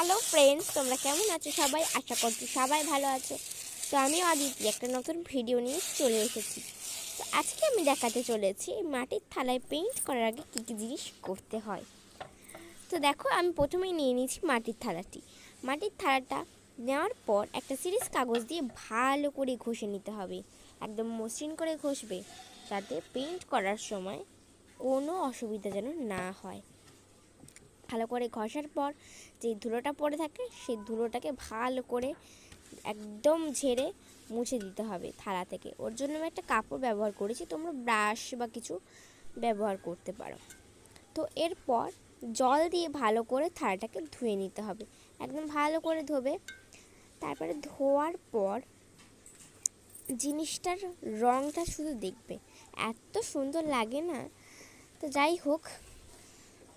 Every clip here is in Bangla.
হ্যালো ফ্রেন্ডস তোমরা কেমন আছো সবাই? আশা করছি সবাই ভালো আছো। তো আমিও আদিত্য একটা নতুন ভিডিও নিয়ে চলে এসেছি। তো আজকে আমি দেখাতে চলেছি মাটির থালায় পেইন্ট করার আগে কী কী জিনিস করতে হয়। তো দেখো, আমি প্রথমেই নিয়ে নিয়েছি মাটির থালাটি। মাটির থালাটা নেওয়ার পর একটা সিরিজ কাগজ দিয়ে ভালো করে ঘষে নিতে হবে। একদম মসৃণ করে ঘষবে, যাতে পেইন্ট করার সময় কোনো অসুবিধা যেন না হয়। ভালো করে ঘষার পর যে ধুলোটা পড়ে থাকে, সেই ধুলোটাকে ভালো করে একদম ঝেড়ে মুছে দিতে হবে থালা থেকে। ওর জন্য আমি একটা কাপড় ব্যবহার করেছি, তোমরা ব্রাশ বা কিছু ব্যবহার করতে পারো। তো এরপর জল দিয়ে ভালো করে থালাটাকে ধুয়ে নিতে হবে। একদম ভালো করে ধোবে। তারপরে ধোয়ার পর জিনিসটার রঙটা শুধু দেখবে। এত সুন্দর লাগে না? তো যাই হোক,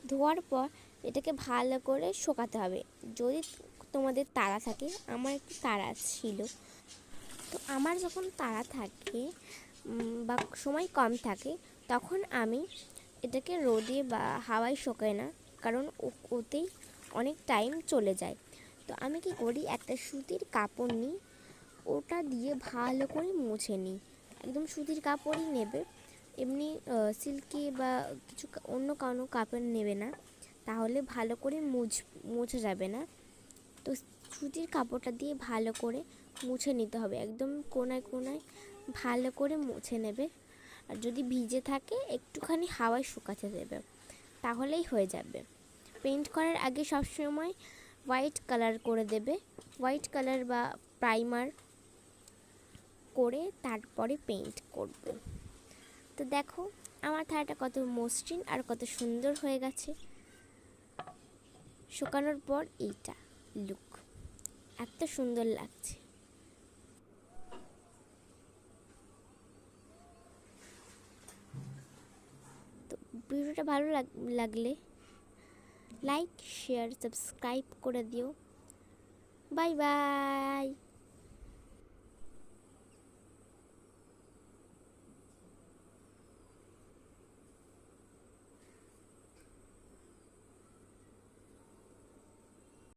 ধোয়ার পর এটাকে ভালো করে শোকাতে হবে। যদি তোমাদের তারা থাকে, আমার একটু তারা ছিল। তো আমার যখন তারা থাকে বা সময় কম থাকে, তখন আমি এটাকে রোদে বা হাওয়ায় শোকাই না, কারণ ওতেই অনেক টাইম চলে যায়। তো আমি কি করি, একটা সুতির কাপড় নিই, ওটা দিয়ে ভালো করে মুছে নিই। একদম সুতির কাপড়ই নেবে, এমনি সিল্কি বা কিছু অন্য কোনো কাপড় নেবে না। তাহলে ভালো করে মুছ, মুছে যাবে না। তো সুতির কাপড়টা দিয়ে ভালো করে মুছে নিতে হবে। একদম কোনায় কোনায় ভালো করে মুছে নেবে। আর যদি ভিজে থাকে, একটুখানি হাওয়ায় শুকাতে দেবে। তাহলেই হয়ে যাবে। পেইন্ট করার আগে সবসময় হোয়াইট কালার করে দেবে। হোয়াইট কালার বা প্রাইমার করে তারপরে পেইন্ট করবে। তো দেখো, আমার থালাটা কত মসৃণ আর কত সুন্দর হয়ে গেছে। শুকানোর পর এইটা। লুক, এত সুন্দর লাগছে। তো ভিডিওটা ভালো লাগ- লাগলে লাইক, শেয়ার, সাবস্ক্রাইব করে দিও। Bye bye.